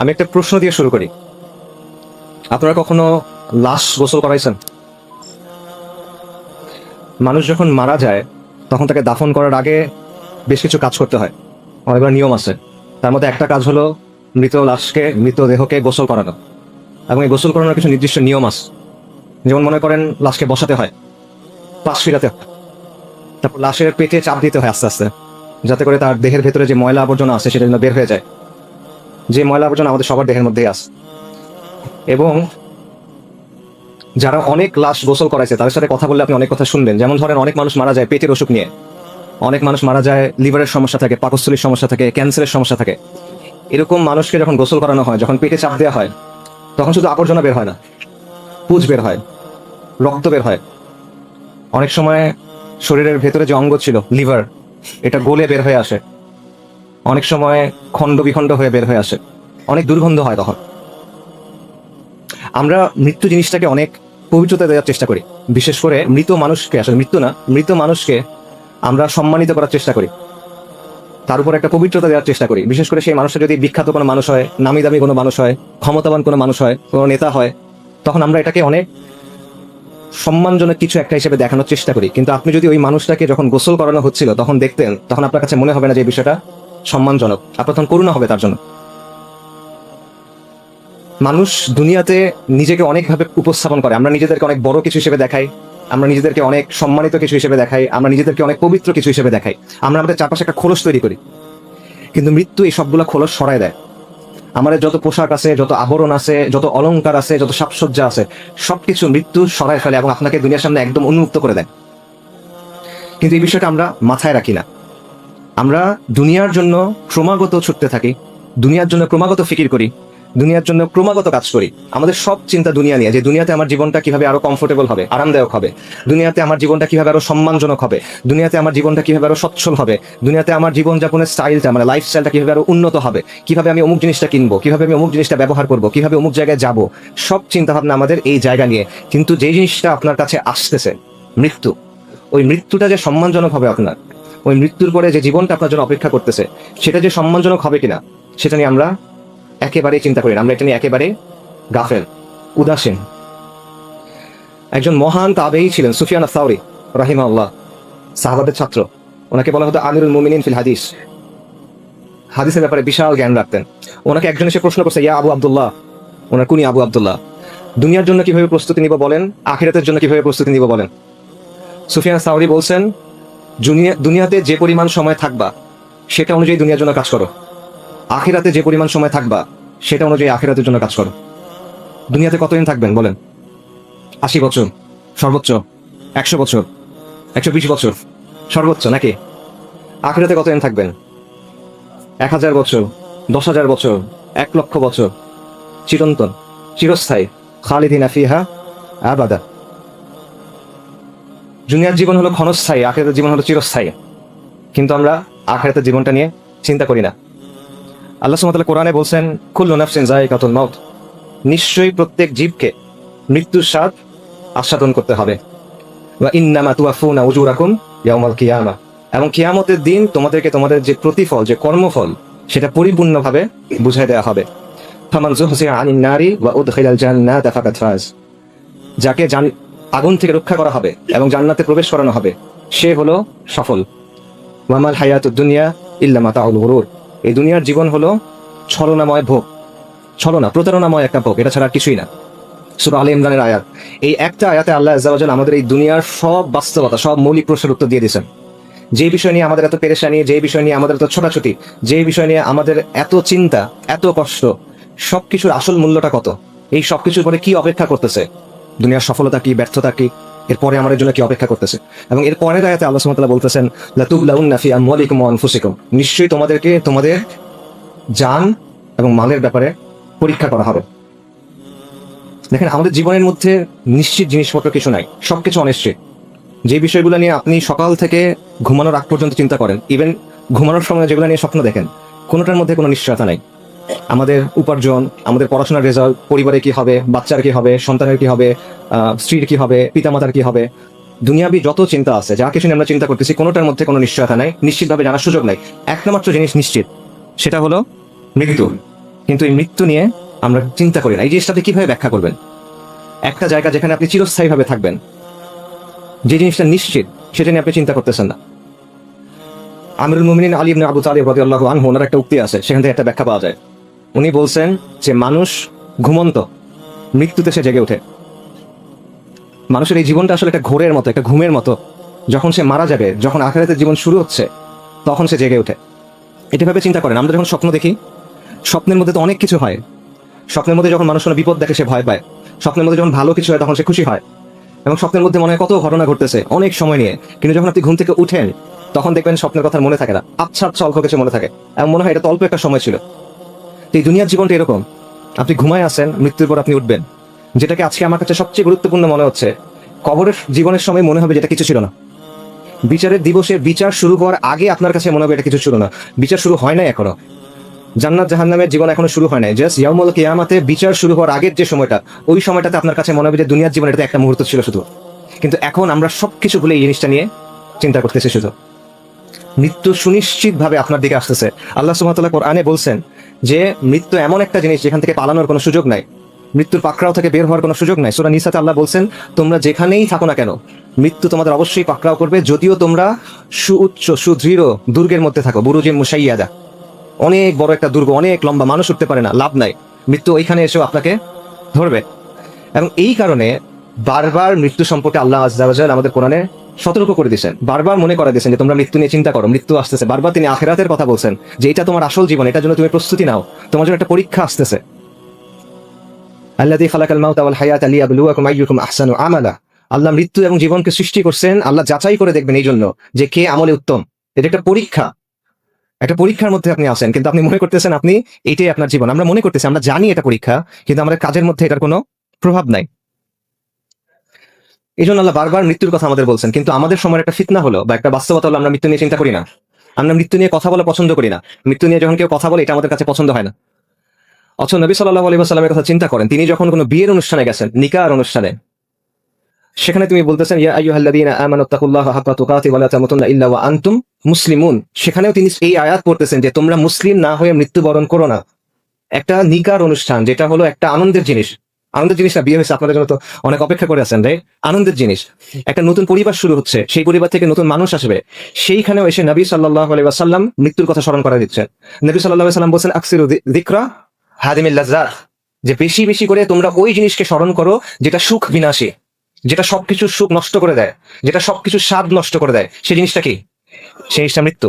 আমি একটা প্রশ্ন দিয়ে শুরু করি। আপনারা কখনো লাশ গোসল করাইছেন? মানুষ যখন মারা যায়, তখন তাকে দাফন করার আগে বেশ কিছু কাজ করতে হয়। অনেকগুলো নিয়ম আছে। তার মধ্যে একটা কাজ হলো মৃত লাশকে মৃতদেহকে গোসল করানো। এবং এই গোসল করানোর কিছু নির্দিষ্ট নিয়ম আছে। যেমন মনে করেন, লাশকে বসাতে হয় পাশ ফিরাতে হয়। তারপর লাশের পেটে চাপ দিতে হয় আস্তে আস্তে, যাতে করে তার দেহের ভেতরে যে ময়লা আবর্জনা আছে, সেটা যেন বের হয়ে যায়। যে ময়লা আবর্জনা আমাদের সবার দেহের মধ্যেই আছে। এবং যারা অনেক লাশ গোসল করাইছে, তাদের সাথে কথা বললে আপনি অনেক কথা শুনবেন। যেমন ধরেন, অনেক মানুষ মারা যায় পেটের অসুখ নিয়ে। অনেক মানুষ মারা যায় লিভারের সমস্যা থাকে, পাকস্থলীর সমস্যা থাকে, ক্যান্সারের সমস্যা থাকে। এরকম মানুষকে যখন গোসল করানো হয়, যখন পেটে চাপ দেওয়া হয়, তখন শুধু আবর্জনা বের হয় না, পুজ বের হয়, রক্ত বের হয়। অনেক সময় শরীরের ভেতরে যে অঙ্গ ছিল, লিভার, এটা গলে বের হয়ে আসে। অনেক সময় খণ্ড বিখণ্ড হয়ে বের হয়ে আসে। অনেক দুর্গন্ধ হয় তখন। আমরা মৃত্যু জিনিসটাকে অনেক পবিত্রতা দেওয়ার চেষ্টা করি। বিশেষ করে মৃত মানুষকে, আসলে মৃত্যু না, মৃত মানুষকে আমরা সম্মানিত করার চেষ্টা করি। তার উপর একটা পবিত্রতা দেওয়ার চেষ্টা করি। বিশেষ করে সেই মানুষটা যদি বিখ্যাত কোনো মানুষ হয় নামি দামি কোনো মানুষ হয়, ক্ষমতাবান কোনো মানুষ হয়, কোনো নেতা হয়, তখন আমরা এটাকে অনেক সম্মানজনক কিছু একটা হিসেবে দেখানোর চেষ্টা করি। কিন্তু আপনি যদি ওই মানুষটাকে যখন গোসল করানো হচ্ছিল, তখন দেখতেন, তখন আপনার কাছে মনে হবে না যে বিষয়টা সম্মানজনক আপনার তখন করুণা হবে তার জন্য। মানুষ দুনিয়াতে নিজেকে অনেকভাবে উপস্থাপন করে। আমরা নিজেদেরকে অনেক বড় কিছু হিসেবে দেখাই, আমরা নিজেদেরকে অনেক সম্মানিত কিছু হিসেবে দেখাই, আমরা নিজেদেরকে অনেক পবিত্র কিছু হিসেবে দেখাই, আমরা আমাদের চারপাশে একটা খোলস তৈরি করি। কিন্তু মৃত্যু এই সবগুলো খোলস সরায় দেয়। আমাদের যত পোশাক আছে, যত আবরণ আছে, যত অলংকার আছে, যত সাজসজ্জা আছে, সবকিছু মৃত্যু সরায় ফেলে এবং আপনাকে দুনিয়ার সামনে একদম উন্মুক্ত করে দেয়। কিন্তু এই বিষয়টা আমরা মাথায় রাখি না। আমরা দুনিয়ার জন্য ক্রমাগত ছুটতে থাকি, দুনিয়ার জন্য ক্রমাগত ফিকির করি, দুনিয়ার জন্য ক্রমাগত কাজ করি। আমাদের সব চিন্তা দুনিয়া নিয়ে, যে দুনিয়াতে আমার জীবনটা কীভাবে আরও কমফোর্টেবল হবে, আরামদায়ক হবে, দুনিয়াতে আমার জীবনটা কীভাবে আরও সম্মানজনক হবে, দুনিয়াতে আমার জীবনটা কীভাবে আরও সচ্ছল হবে, দুনিয়াতে আমার জীবনযাপনের স্টাইলটা মানে লাইফস্টাইলটা কীভাবে আরও উন্নত হবে, কীভাবে আমি অমুক জিনিসটা কিনবো, কীভাবে আমি অমুক জিনিসটা ব্যবহার করব, কীভাবে অমুক জায়গায় যাব, সব চিন্তা ভাবনা আমাদের এই জায়গা নিয়ে। কিন্তু যে জিনিসটা আপনার কাছে আসতেছে, মৃত্যু, ওই মৃত্যুটা যে সম্মানজনক হবে আপনার ওই মৃত্যুর পরে যে জীবনটা আপনার জন্য অপেক্ষা করতেছে, সেটা যে সম্মানজনক হবে কিনা, সেটা নিয়ে আমরা একেবারেই চিন্তা করি না। আমরা এটা নিয়ে একেবারে গাফেল, উদাসীন। একজন মহান তাবেই ছিলেন, সুফিয়ান আসাউরি রাহিমা আল্লাহ সাহাবাদের ছাত্র। ওনাকে বলা হতো আমিরুল মুমিনিন ফিল হাদিস। হাদিসের ব্যাপারে বিশাল জ্ঞান রাখতেন। ওনাকে একজন এসে প্রশ্ন করছে, ইয়া আবু আবদুল্লাহ? ওনার কুনি আবু আব্দুল্লাহ, দুনিয়ার জন্য কীভাবে প্রস্তুতি নিব বলেন? আখিরাতের জন্য কীভাবে প্রস্তুতি নিব বলেন? সুফিয়ান সাউরি বলছেন দুনিয়াতে যে পরিমাণ সময় থাকবা, সেটা অনুযায়ী দুনিয়ার জন্য কাজ করো। আখেরাতে যে পরিমাণ সময় থাকবা, সেটা অনুযায়ী আখেরাতের জন্য কাজ করো। দুনিয়াতে কতদিন থাকবেন বলেন? আশি বছর, সর্বোচ্চ একশো বছর, একশো বিশ বছর, সর্বোচ্চ নাকি? আখেরাতে কতদিন থাকবেন? এক হাজার বছর, দশ হাজার বছর, এক লক্ষ বছর। চিরন্তন, চিরস্থায়ী, খালিদিন ফিহা আবাদা দুনিয়ার জীবন হলো ক্ষণস্থায়ী, আখেরাতের জীবন হলো চিরস্থায়ী। কিন্তু আমরা আখেরাতের জীবনটা নিয়ে চিন্তা করি না। আল্লাহ সুমতাল কোরআনে বলছেন, কুল্লু নাফসিন জায়গাতুল মাউত। নিশ্চয়ই প্রত্যেক জীবকে মৃত্যুর স্বাদ আস্বাদন করতে হবে। বা ইন্নামা তুয়াফুনা উজুরাকুম ইয়াউমাল কিয়ামা। এবং কিয়ামতের দিন তোমাদেরকে তোমাদের যে প্রতিফল, যে কর্মফল, সেটা পরিপূর্ণভাবে বুঝাই দেওয়া হবে। ফামান জুহসিয়া আনিন নারী ওয়া উদখিলাল জান্নাত ফাকাদ ফাজ। যাকে আগুন থেকে রক্ষা করা হবে এবং জান্নাতে প্রবেশ করানো হবে। সে হলো সফল। ওয়ামাল হায়াতুদ দুনিয়া ইল্লা মাতাউল গুরুর। এই দুনিয়ার জীবন হলো ছলনাময় ভোগ। ছলনা, প্রতারণাময় একটা ভোগ, এটা ছাড়া কিছুই না। সুরা আলী ইমরানের আয়াত। এই একটা আয়াতে আল্লাহ আজ্জাওয়াজাল আমাদের এই দুনিয়ার সব বাস্তবতা, সব মৌলিক প্রশ্নের উত্তর দিয়ে দিয়েছেন। যে বিষয় নিয়ে আমাদের এত পেরেশানি, যে বিষয় নিয়ে আমাদের এত ছোটাছুটি, যে বিষয় নিয়ে আমাদের এত চিন্তা, এত কষ্ট, সবকিছুর আসল মূল্যটা কত? এই সবকিছুর পরে কি অপেক্ষা করতেছে? দুনিয়ার সফলতা কি, ব্যর্থতা কি, এরপরে আমাদের জন্য কি অপেক্ষা করতেছে? এবং এর পরের আয়াতে আল্লাহ সুবহানাহু বলতেছেন, লাতুবলাউন্না ফি আমওয়ালিকুম ওয়া আনফুসিকুম। নিশ্চয়ই তোমাদেরকে তোমাদের জান এবং মালের ব্যাপারে পরীক্ষা করা হবে। দেখেন, আমাদের জীবনের মধ্যে নিশ্চিত জিনিসপত্র কিছু নাই, সবকিছু অনিশ্চিত। যে বিষয়গুলো নিয়ে আপনি সকাল থেকে ঘুমানোর আগ পর্যন্ত চিন্তা করেন ইভেন ঘুমানোর সময় যেগুলো নিয়ে স্বপ্ন দেখেন, কোনোটার মধ্যে কোনো নিশ্চয়তা নাই। আমাদের উপার্জন, আমাদের পড়াশোনার রেজাল্ট পরিবারে কি হবে, বাচ্চার কি হবে, সন্তানের কি হবে স্ত্রীর কি হবে, পিতামাতার কি হবে। দুনিয়াবি যত চিন্তা আছে, যা কিছু আমরা চিন্তা করতেছি, কোনোটার মধ্যে কোনো নিশ্চয়তা নাই, নিশ্চিতভাবে জানার সুযোগ নাই। একটা জিনিস নিশ্চিত, সেটা হলো মৃত্যু। কিন্তু এই মৃত্যু নিয়ে আমরা চিন্তা করি না। এই জিনিসটাতে কীভাবে ব্যাখ্যা করবেন? একটা জায়গা যেখানে আপনি চিরস্থায়ীভাবে থাকবেন। যে জিনিসটা নিশ্চিত, সেটা নিয়ে আপনি চিন্তা করতেছেন না। আমিরুল মুমিনিন আলী আবু তালিব রাদিয়াল্লাহু আনহু, ওনার একটা উক্তি আছে, সেখান থেকে একটা ব্যাখ্যা পাওয়া যায়। উনি বলছেন যে মানুষ ঘুমন্ত, মৃত্যুতে সে জেগে ওঠে। মানুষের এই জীবনটা আসলে একটা ঘোরের মতো, একটা ঘুমের মতো। যখন সে মারা যাবে, যখন আখেরাতের জীবন শুরু হচ্ছে, তখন সে জেগে ওঠে। এটা ভাবে চিন্তা করেন, আমরা যখন স্বপ্ন দেখি, স্বপ্নের মধ্যে তো অনেক কিছু হয়। স্বপ্নের মধ্যে যখন মানুষ কোনো বিপদ দেখে, সে ভয় পায়। স্বপ্নের মধ্যে যখন ভালো কিছু হয়, তখন সে খুশি হয়। এবং স্বপ্নের মধ্যে মনে হয় কত ঘটনা ঘটতেছে, অনেক সময় নিয়ে। কিন্তু যখন আপনি ঘুম থেকে উঠেন, তখন দেখবেন স্বপ্নের কথা মনে থাকে না। আচ্ছা আচ্ছা অল্প কিছু মনে থাকে। এবং মনে হয় এটা অল্প একটা সময় ছিল। এই দুনিয়ার জীবনটা এরকম। আপনি ঘুমায় আছেন, মৃত্যুর পর আপনি উঠবেন। যেটাকে আজকে আমার কাছে সবচেয়ে গুরুত্বপূর্ণ মনে হচ্ছে, কবরের জীবনের সময় মনে হবে যেটা কিছু ছিল না। বিচারের দিবসে বিচার শুরু হওয়ার আগে আপনার কাছে মনে হবে এটা কিছু ছিল না। বিচার শুরু হয় নাই এখনও। জান্নাত জাহান্নামের জীবন এখনও শুরু হয় নাই। জাস্ট ইয়ামুল কিয়ামাতে বিচার শুরু হওয়ার আগের যে সময়টা, ওই সময়টাতে আপনার কাছে মনে হবে যে দুনিয়ার জীবন এটা একটা মুহূর্ত ছিল শুধু। কিন্তু এখন আমরা সবকিছু ভুলে এই জিনিসটা নিয়ে চিন্তা করতেছি শুধু। মৃত্যু সুনিশ্চিত ভাবে আপনার দিকে আসতেছে। আল্লাহ সুমতাল্লাহ কোরআনে বলছেন যে মৃত্যু এমন একটা জিনিস যেখান থেকে পালানোর কোনো সুযোগ নাই, মৃত্যুর পাকড়াও থেকে বের হওয়ার কোনো সুযোগ নাই। সুরা নিসাতে আল্লাহ বলছেন, তোমরা যেখানেই থাকো না কেন, মৃত্যু তোমাদের অবশ্যই পাকড়াও করবে, যদিও তোমরা সুউচ্চ, সুদৃঢ় দুর্গের মধ্যে থাকো। বুরুজে মুসাইয়াদা অনেক বড় একটা দুর্গ, অনেক লম্বা, মানুষ উঠতে পারে না, লাভ নাই। মৃত্যু ওইখানে এসেও আপনাকে ধরবে। এবং এই কারণে বারবার মৃত্যু সম্পর্কে আল্লাহ আজ্জাওয়াজাল আমাদের কোরআনে সতর্ক করে দিয়েছেন। বারবার মনে করে দিয়েছেন যে, তোমরা মৃত্যু নিয়ে চিন্তা করো, মৃত্যু আসতেছে। বারবার তিনি আখেরাতের কথা বলছেন যে, এটা তোমার আসল জীবন, এটার জন্য তুমি প্রস্তুতি নাও। তোমার জন্য একটা পরীক্ষা আসতেছে। আল্লাহ খালাকাল মাউত হায়াত লিয়াবলুয়াকুম আইয়ুকুম আহসানু আমালা। আল্লাহ মৃত্যু এবং জীবনকে সৃষ্টি করছেন, আল্লাহ যাচাই করে দেখবেন এই জন্য যে, কে আমলে উত্তম। এটা একটা পরীক্ষা। একটা পরীক্ষার মধ্যে আপনি আসেন কিন্তু আপনি মনে করতেছেন আপনি এটাই আপনার জীবন। আমরা মনে করতেছি, আমরা জানি এটা পরীক্ষা, কিন্তু আমাদের কাজের মধ্যে এটার কোনো প্রভাব নাই। এই জন্য আল্লাহ বারবার মৃত্যুর কথা আমাদের বলছেন, কিন্তু আমাদের সময় একটা ফিতনা হলো বা একটা বাস্তবতা হলো আমরা মৃত্যু নিয়ে চিন্তা করি না। আমরা মৃত্যু নিয়ে কথা বলা পছন্দ করি না। মৃত্যু নিয়ে যখন কেউ কথা বলে, এটা আমাদের কাছে পছন্দ হয় না। অথচ নবী সাল্লাহ আলী সাল্লামের কথা চিন্তা করেন, তিনি যখন কোনো বিয়ের অনুষ্ঠানে গেছেন, নিকার অনুষ্ঠানে, সেখানে তুমি বলতেছেন, ইয়া মুসলিমুন। সেখানেও তিনি এই আয়াত পড়তেছেন যে, তোমরা মুসলিম না হয়ে মৃত্যুবরণ করো না। একটা নিকার অনুষ্ঠান, যেটা হলো একটা আনন্দের জিনিস। আনন্দের জিনিস না হয়েছে, আপনাদের জন্য তো অনেক অপেক্ষা করে আছেন রে আনন্দের জিনিস। একটা নতুন পরিবার শুরু হচ্ছে, সেই পরিবার থেকে নতুন মানুষ আসবে। সেইখানেও এসে নবী সাল্লাহ আলাইহি ওয়াসাল্লাম মৃত্যুর কথা স্মরণ করা দিচ্ছেন। নবী আলাইহি সাল্লাম বলছেন, আকসিরু দিকরা হাদিমিল যে বেশি বেশি করে তোমরা ওই জিনিসকে স্মরণ করো, যেটা সুখ বিনাশী, যেটা সবকিছু সুখ নষ্ট করে দেয়, যেটা সবকিছু স্বাদ নষ্ট করে দেয়। সেই জিনিসটা কি? সেই জিনিসটা মৃত্যু।